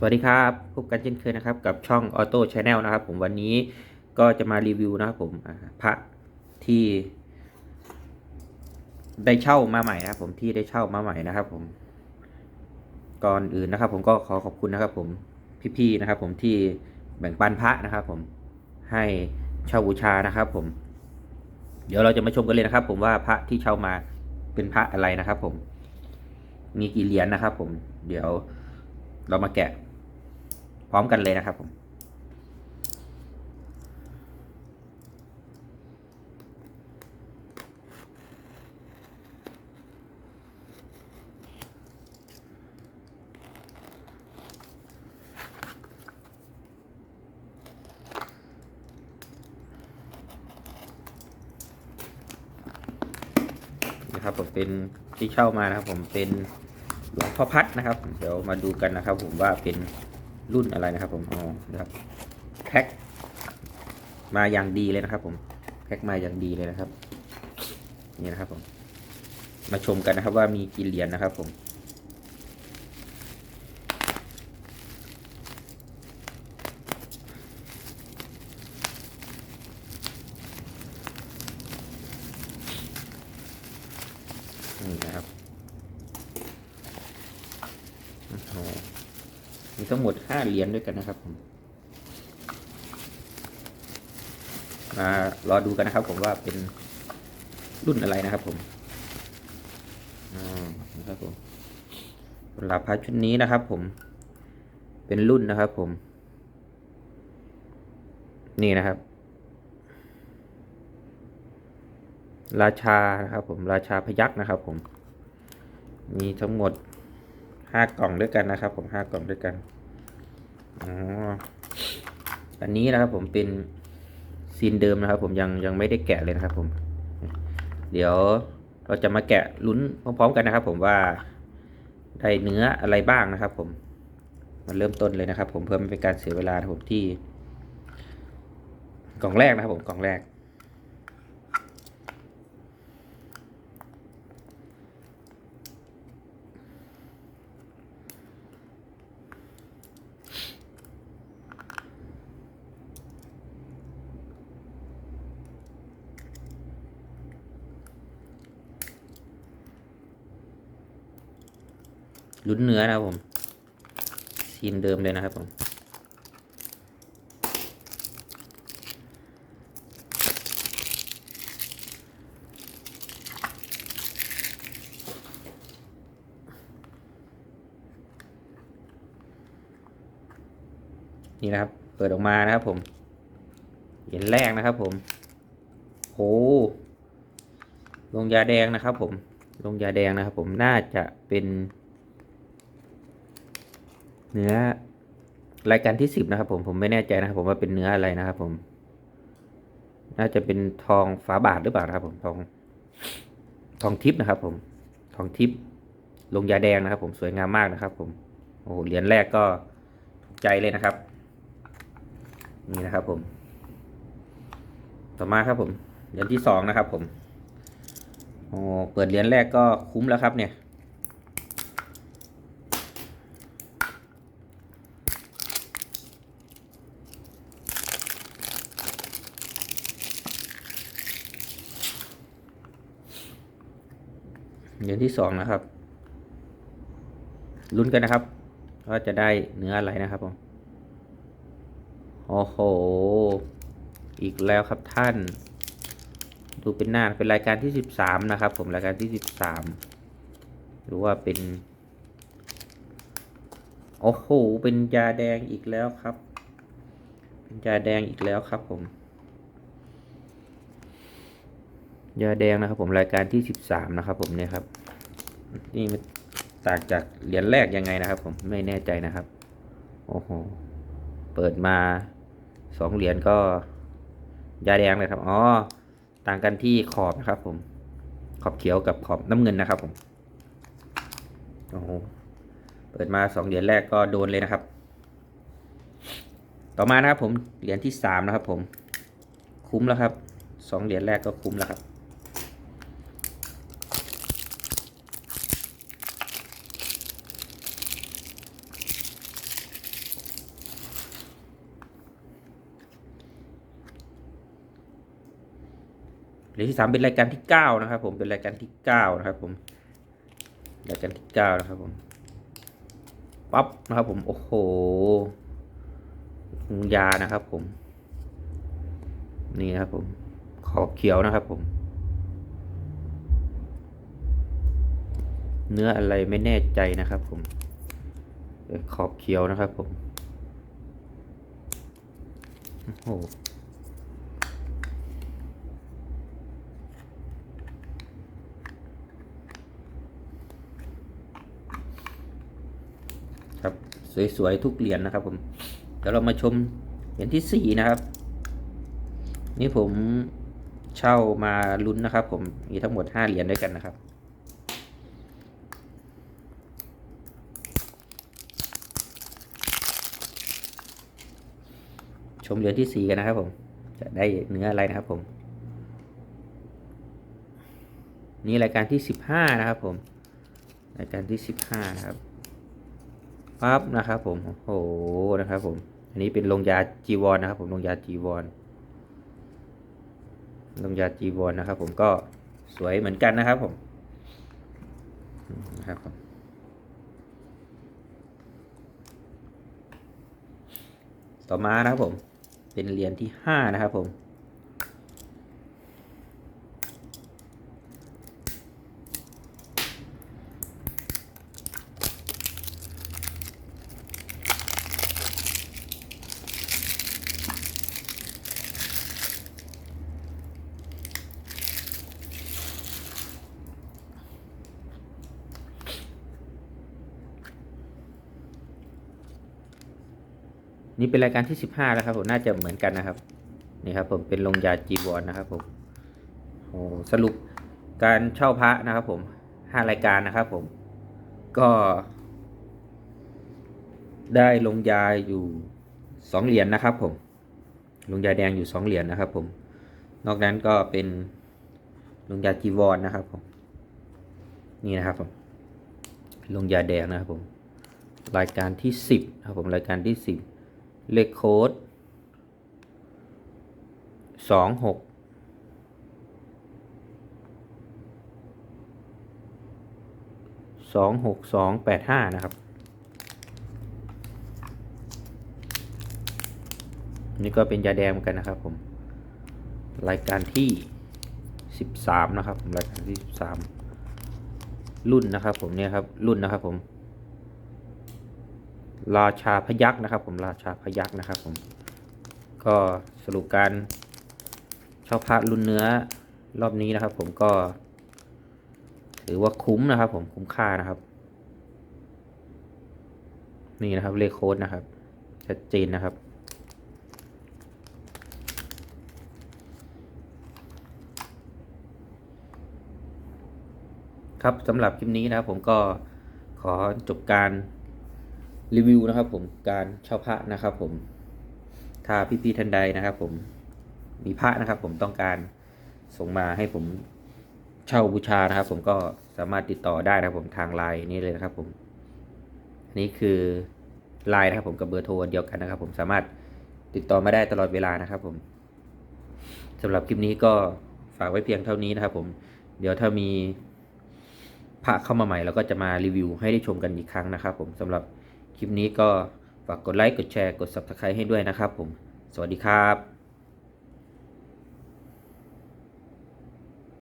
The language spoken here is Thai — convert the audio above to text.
สวัสดีครับพบกันเช่นเคยนะครับ กับช่อง Auto Channel นะครับ ผมวันนี้ก็จะมารีวิวนะครับผมพระที่ ได้เช่ามาใหม่นะครับ ผมที่ได้เช่ามาใหม่นะครับ ผม ก่อนอื่นนะครับ ผมก็ขอขอบคุณนะครับ ผมพี่ๆนะครับ ผมที่แบ่งปันพระนะครับ ผมให้เช่าบูชานะครับ ผม เดี๋ยวเราจะมาชมกันเลยนะครับ ผมว่าพระที่เช่ามาเป็นพระอะไรนะครับ ผม มีกี่เหรียญนะครับ ผมเดี๋ยวเรามาแกะ พร้อมกันเลยนะครับผมนะครับผมเป็นที่เช่ามานะครับผมเป็นหลวงพ่อพัดนะครับ เดี๋ยวมาดูกันนะครับ ผมว่าเป็น รุ่นอะไรนะครับผมอ๋อนะครับแพ็คมาอย่างดีเลยนะครับ ผมแพ็คมาอย่างดีเลยนะครับ นี่นะครับผม มาชมกันนะครับว่ามีกี่เหรียญนะครับ ผมนี่นะครับโอ้ มีทั้งหมดห้าเหรียญด้วยกันนะครับผมมารอดูกันนะครับ ผมว่าเป็นรุ่นอะไรนะครับ ผมอ่านะครับผมสำหรับพระชุดนี้นะครับ ผม เป็นรุ่นนะครับ ผม นี่นะครับ ราชานะครับ ผม ราชาพยักษ์นะครับ ผม มีทั้งหมด ห้ากล่องด้วยกันนะครับ ผมห้ากล่องด้วยกันอ๋ออันนี้นะครับผมเป็นซีนเดิมนะครับ ผมยังยังไม่ได้แกะเลยนะครับ ผม เดี๋ยวเราจะมาแกะลุ้นพร้อมๆกันนะครับ ผมว่าได้เนื้ออะไรบ้างนะครับ ผมมาเริ่มต้นเลยนะครับ ผมเพื่อไม่เป็นการเสียเวลาครับผมที่ กล่องแรกนะครับ ผมกล่องแรก ลุ้นเนื้อนะครับผมซีนเดิมเลยนะครับผมนี่นะครับ เปิดออกมานะครับผม เหรียญแรกนะครับผมโหลงยาแดงนะครับผม ลงยาแดงนะครับผม น่าจะเป็น เนื้อรายการที่สิบนะครับ ผมผมไม่แน่ใจนะครับ ผมว่าเป็นเนื้ออะไรนะครับ ผม น่าจะเป็นทองฝาบาทหรือเปล่านะครับ ผมทอง ทองทิพย์นะครับ ผม ทองทิพย์ลงยาแดงนะครับ ผมสวยงามมากนะครับ ผมโอ้โหเหรียญแรกก็ถูกใจเลยนะครับ นี่นะครับ ผม ต่อมาครับ ผมเหรียญที่สองนะครับ ผมโอ้เปิดเหรียญแรกก็คุ้มแล้วครับ เนี่ย เหรียญที่สองนะครับลุ้นกันนะครับว่าจะได้เนื้ออะไรนะครับผมโอ้โห อีกแล้วครับท่าน ดูเป็นหน้าเป็นรายการที่สิบสามนะครับ ผมรายการที่สิบสามหรือว่าเป็นโอ้โหเป็นยาแดงอีกแล้วครับ เป็นยาแดงอีกแล้วครับผม ยาแดงนะครับ ผมรายการที่สิบสามนะครับ ผมเนี่ยครับ นี่มันต่างจากเหรียญแรกยังไงนะครับ ผมไม่แน่ใจนะครับ โอ้โหเปิดมาสองเหรียญก็ยาแดงเลยครับอ๋อต่างกันที่ขอบนะครับ ผม ขอบเขียวกับขอบน้ำเงินนะครับ ผมโอ้โหเปิดมาสองเหรียญแรกก็โดนเลยนะครับ ต่อมานะครับ ผมเหรียญที่สามนะครับ ผม คุ้มแล้วครับสองเหรียญแรกก็คุ้มแล้วครับ เหรียญที่สามเป็นรายการที่เก้านะครับ ผมเป็นรายการที่เก้านะครับ ผมรายการที่เก้านะครับ ผมปั๊บนะครับ ผมโอ้โหถุงยานะครับ ผม นี่นะครับ ผมขอบเขียวนะครับ ผม เนื้ออะไรไม่แน่ใจนะครับ ผมขอบเขียวนะครับ ผมโอ้โหครับ สวยๆทุกเหรียญนะครับผมเดี๋ยวเรามาชมเหรียญที่สี่นะครับ นี่ผมเช่ามาลุ้นนะครับ ผมมีทั้งหมดห้าเหรียญด้วยกันนะครับชมเหรียญที่สี่กันนะครับผม จะได้เนื้ออะไรนะครับผม นี่รายการที่สิบห้านะครับผม รายการที่สิบห้านะครับ ปั๊บนะครับผมโอ้โหนะครับผม อันนี้เป็นลงยาจีวรนนะครับ ผมลงยาจีวรลงยาจีวรนะครับ ผมก็สวยเหมือนกันนะครับ ผมนะครับผมต่อมานะครับผม เป็นเหรียญที่ห้านะครับผม นี่เป็นรายการที่สิบห้าแล้วครับผมน่าจะเหมือนกันนะครับนี่ครับผมเป็นลงยาจีวรนะครับผมโอ้สรุปการเช่าพระนะครับผมห้ารายการนะครับผมก็ ได้ลงยาอยู่สองเหรียญนะครับผมลงยาแดงอยู่สองเหรียญนะครับผมนอกนั้นก็เป็นลงยาจีวรนะครับผมนี่นะครับผมลงยาแดงนะครับผมรายการที่สิบนะครับผมรายการที่สิบ เลขโค้ดสองหกสองหกสองแปดห้านะครับ นี่ก็เป็นยาแดงเหมือนกันนะครับผม รายการที่สิบสามนะครับ รายการที่สิบสามรุ่นนะครับผมเนี่ยครับ รุ่นนะครับผม ราชาพยักษ์นะครับ ผมราชาพยักษ์นะครับผมก็สรุปการเช่าพระรุ่นเนื้อรอบนี้นะครับ ผมก็ถือว่าคุ้มนะครับ ผมคุ้มค่านะครับ นี่นะครับเลขโค้ดนะครับชัดเจนนะครับครับสำหรับคลิปนี้นะครับผมก็ขอจบการ รีวิวนะครับผมการเช่าพระนะครับผมถ้าพี่ๆท่านใดนะครับ ผมมีพระนะครับ ผมต้องการส่งมาให้ผมเช่าบูชานะครับ ผมก็สามารถติดต่อได้นะครับ ผมทางไลน์นี้เลยนะครับ ผมอันนี้คือไลน์นะครับ ผมกับเบอร์โทรเดียวกันนะครับ ผมสามารถติดต่อมาได้ตลอดเวลานะครับ ผมสำหรับคลิปนี้ก็ฝากไว้เพียงเท่านี้นะครับ ผมเดี๋ยวถ้ามีพระเข้ามาใหม่เราก็จะมารีวิวให้ได้ชมกันอีกครั้งนะครับ ผมสำหรับ คลิปนี้ก็ฝากกดไลค์ กดแชร์ กด Subscribe ให้ด้วยนะครับผม สวัสดีครับ